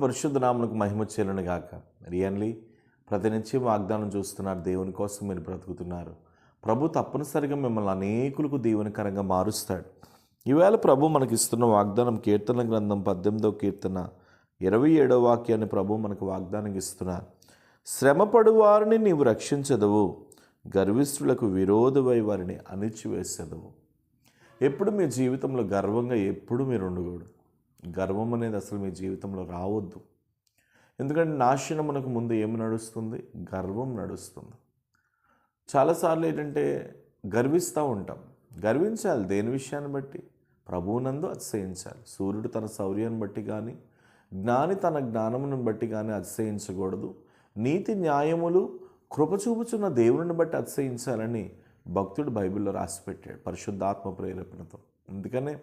పరిశుద్ధ నామలకు మహిమ చెల్లును గాక. రియన్లీ ప్రతినిత్యం వాగ్దానం చూస్తున్నారు. దేవుని కోసం మీరు బ్రతుకుతున్నారు. ప్రభు తప్పనిసరిగా మిమ్మల్ని అనేకులకు దీవెనకరంగా మారుస్తాడు. ఈవేళ ప్రభు మనకి ఇస్తున్న వాగ్దానం కీర్తన గ్రంథం పద్దెనిమిదవ కీర్తన ఇరవై ఏడవ వాక్యాన్ని ప్రభు మనకు వాగ్దానం ఇస్తున్నారు. శ్రమపడు వారిని నీవు రక్షించదవు. గర్విష్ఠులకు విరోధమై వారిని అణిచివేసేదవు. ఎప్పుడు మీ జీవితంలో గర్వంగా ఎప్పుడు మీరు ఉండకూడదు. గర్వం అనేది అసలు మీ జీవితంలో రావద్దు. ఎందుకంటే నాశనం మనకు ముందు ఏమి నడుస్తుంది? గర్వం నడుస్తుంది. చాలాసార్లు ఏంటంటే గర్విస్తూ ఉంటాం. గర్వించాలి దేని విషయాన్ని బట్టి? ప్రభువునందు అతిశయించాలి. సూర్యుడు తన శౌర్యాన్ని బట్టి కానీ జ్ఞాని తన జ్ఞానమును బట్టి కానీ అతిశయించకూడదు. నీతి న్యాయములు కృప చూపుచున్న దేవుని బట్టి అతిశయించాలని భక్తుడు బైబిల్లో రాసిపెట్టాడు పరిశుద్ధాత్మ ప్రేరేపణతో. అందుకనే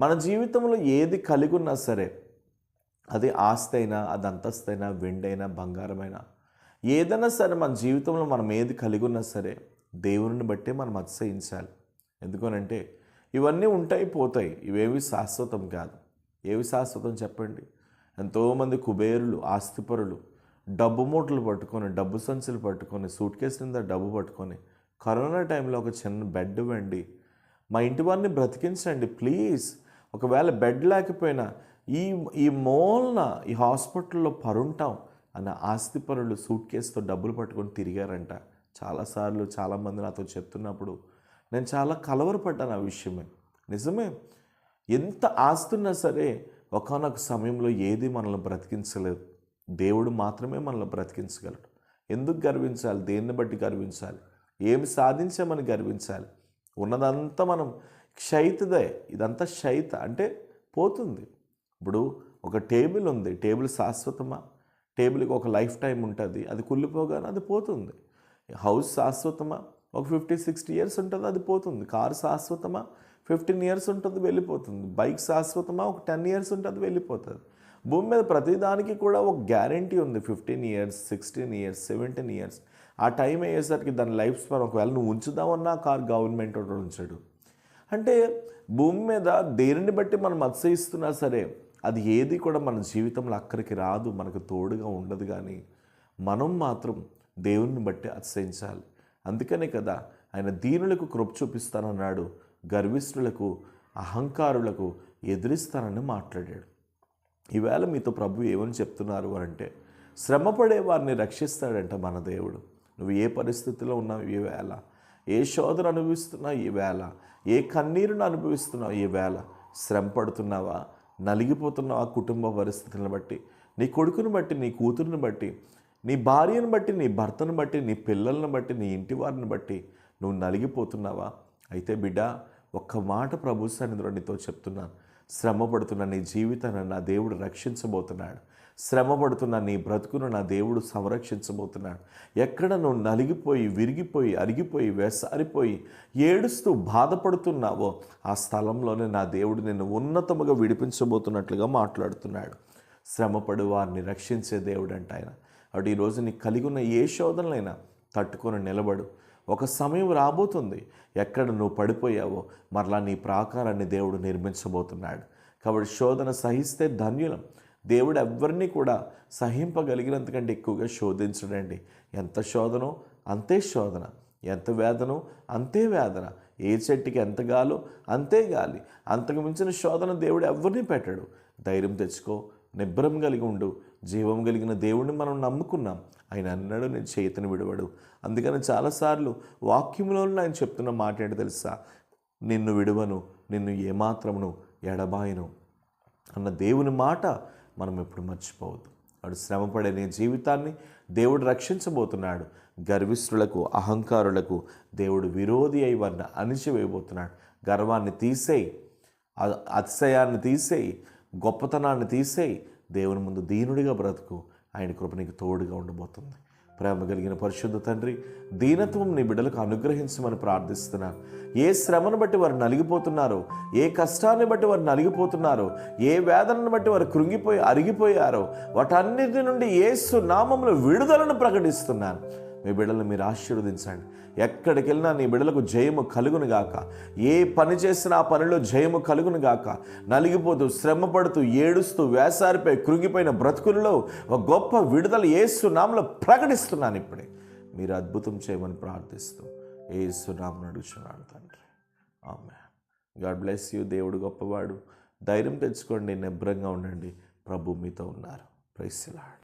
మన జీవితంలో ఏది కలిగి ఉన్నా సరే అది ఆస్తి అయినా అది అంతస్తైనా వెండైనా బంగారమైనా ఏదైనా సరే మన జీవితంలో మనం ఏది కలిగి ఉన్నా సరే దేవుని బట్టే మనం అతిశయించాలి. ఎందుకనంటే ఇవన్నీ ఉంటాయి పోతాయి ఇవేవి శాశ్వతం కాదు. ఏవి శాశ్వతం చెప్పండి? ఎంతోమంది కుబేరులు ఆస్తిపరులు డబ్బు మూటలు పట్టుకొని డబ్బు సంచులు పట్టుకొని సూట్ కేసు నింద డబ్బు పట్టుకొని కరోనా టైంలో ఒక చిన్న బెడ్ వెండి మా ఇంటి వారిని బ్రతికించండి ప్లీజ్. ఒకవేళ బెడ్ లేకపోయినా ఈ ఈ మూలన ఈ హాస్పిటల్లో పరుంటాం అన్న ఆస్తిపరులు సూట్ కేసుతో డబ్బులు పట్టుకొని తిరిగారంట. చాలాసార్లు చాలామంది నాతో చెప్తున్నప్పుడు నేను చాలా కలవరపడ్డాను ఆ విషయమే. నిజమే ఎంత ఆస్తున్నా సరే ఒకనొక సమయంలో ఏది మనల్ని బ్రతికించలేదు. దేవుడు మాత్రమే మనల్ని బ్రతికించగలడు. ఎందుకు గర్వించాలి? దేన్ని బట్టి గర్వించాలి? ఏమి సాధించామని గర్వించాలి? ఉన్నదంతా మనం క్షైతదే ఇదంతా క్షైత అంటే పోతుంది. ఇప్పుడు ఒక టేబుల్ ఉంది. టేబుల్ శాశ్వతమా? టేబుల్కి ఒక లైఫ్ టైం ఉంటుంది. అది కుళ్ళిపోగానే అది పోతుంది. హౌస్ శాశ్వతమా? ఒక ఫిఫ్టీ సిక్స్టీ ఇయర్స్ ఉంటుంది అది పోతుంది. కారు శాశ్వతమా? ఫిఫ్టీన్ ఇయర్స్ ఉంటుంది వెళ్ళిపోతుంది. బైక్ శాశ్వతమా? ఒక టెన్ ఇయర్స్ ఉంటుంది వెళ్ళిపోతుంది. భూమి మీద ప్రతిదానికి కూడా ఒక గ్యారంటీ ఉంది. Fifteen years sixteen years seventeen years. ఆ టైం అయ్యేసరికి దాని లైఫ్ స్పాన్ ఒకవేళ నువ్వు ఉంచుదామన్నా కార్ గవర్నమెంట్ ఉంచడు. అంటే భూమి మీద దేనిని బట్టి మనం అతిశయిస్తున్నా సరే అది ఏది కూడా మన జీవితంలో అక్కడికి రాదు మనకు తోడుగా ఉండదు కానీ మనం మాత్రం దేవుణ్ణి బట్టి అతిశయించాలి. అందుకనే కదా ఆయన దీనులకు కృప చూపిస్తానన్నాడు గర్విష్ఠులకు అహంకారులకు ఎదిరిస్తానని మాట్లాడాడు. ఈవేళ మీతో ప్రభు ఏమని చెప్తున్నారు అని అంటే శ్రమపడే వారిని రక్షిస్తాడంట మన దేవుడు. నువ్వు ఏ పరిస్థితిలో ఉన్నావు ఈవేళ? వేళ ఏ శోధన అనుభవిస్తున్నావు ఈ వేళ? ఏ కన్నీరును అనుభవిస్తున్నావు ఈ వేళ? శ్రమ పడుతున్నావా? నలిగిపోతున్నావా కుటుంబ పరిస్థితులను బట్టి? నీ కొడుకుని బట్టి నీ కూతురుని బట్టి నీ భార్యను బట్టి నీ భర్తను బట్టి నీ పిల్లలను బట్టి నీ ఇంటి వారిని బట్టి నువ్వు నలిగిపోతున్నావా? అయితే బిడ్డ ఒక్క మాట ప్రభు సన్నిధిలో నీతో చెప్తున్నాను. శ్రమపడుతున్న నీ జీవితాన్ని నా దేవుడు రక్షించబోతున్నాడు. శ్రమపడుతున్న నీ బ్రతుకును నా దేవుడు సంరక్షించబోతున్నాడు. ఎక్కడ నువ్వు నలిగిపోయి విరిగిపోయి అరిగిపోయి వేసారిపోయి ఏడుస్తూ బాధపడుతున్నావో ఆ స్థలంలోనే నా దేవుడు నిన్ను ఉన్నతముగా విడిపించబోతున్నట్లుగా మాట్లాడుతున్నాడు. శ్రమపడు వారిని రక్షించే దేవుడు అంట ఆయన. అటు ఈరోజు నీకు కలిగి ఉన్న ఏ శోధనలైనా తట్టుకొని నిలబడు. ఒక సమయం రాబోతుంది. ఎక్కడ నువ్వు పడిపోయావో మరలా నీ ప్రాకారాన్ని దేవుడు నిర్మించబోతున్నాడు. కాబట్టి శోధన సహిస్తే ధన్యులం. దేవుడు ఎవరిని కూడా సహింపగలిగినంతకంటే ఎక్కువగా శోధించడండి. ఎంత శోధనో అంతే శోధన. ఎంత వేదనో అంతే వేదన. ఏ చెట్టుకి ఎంత గాలో అంతే గాలి. అంతకు మించిన శోధన దేవుడు ఎవరిని పెట్టాడు. ధైర్యం తెచ్చుకో. నిబ్బరం కలిగి ఉండు. జీవం కలిగిన దేవుడిని మనం నమ్ముకున్నాం. ఆయన అన్నాడు నేను చేతిని విడవడు. అందుకని చాలాసార్లు వాక్యంలో ఆయన చెప్తున్న మాట ఏంటి తెలుసా? నిన్ను విడువను నిన్ను ఏమాత్రమును ఎడబాయను అన్న దేవుని మాట మనం ఎప్పుడు మర్చిపోవద్దు. వాడు శ్రమపడే నీ జీవితాన్ని దేవుడు రక్షించబోతున్నాడు. గర్విష్ఠులకు అహంకారులకు దేవుడు విరోధి అయి వారిని అణిచివేయబోతున్నాడు. గర్వాన్ని తీసేయి అతిశయాన్ని తీసేయి గొప్పతనాన్ని తీసేయి దేవుని ముందు దీనుడిగా బ్రతుకు. ఆయన కృప నీకు తోడుగా ఉండబోతుంది. ప్రేమ కలిగిన పరిశుద్ధ తండ్రి దీనత్వం నీ బిడ్డలకు అనుగ్రహించమని ప్రార్థిస్తున్నాను ఏ శ్రమను బట్టి వారు నలిగిపోతున్నారో ఏ కష్టాన్ని బట్టి వారు నలిగిపోతున్నారో ఏ వేదనను బట్టి వారు కృంగిపోయి అరిగిపోయారో వాటన్నిటి నుండి ఏ నామములో విడుదలను ప్రకటిస్తున్నాను. మీ బిడ్డలను మీరు ఆశీర్వదించండి. ఎక్కడికి వెళ్ళినా నీ బిడ్డలకు జయము కలుగును గాక. ఏ పని చేసినా ఆ పనిలో జయము కలుగును గాక. నలిగిపోతూ శ్రమపడుతూ ఏడుస్తూ వేసారిపై కృంగిపోయిన బ్రతుకులలో ఒక గొప్ప విడుదల ఏసునామలో ప్రకటిస్తున్నాను ఇప్పుడే. మీరు అద్భుతం చేయమని ప్రార్థిస్తూ ఏసునామను అడుగుచున్నాను తండ్రి. ఆమె గాడ్ బ్లెస్ యూ. దేవుడు గొప్పవాడు. ధైర్యం తెచ్చుకోండి. నిబ్రంగా ఉండండి. ప్రభు మీతో ఉన్నారు. ప్రైస్లాడ్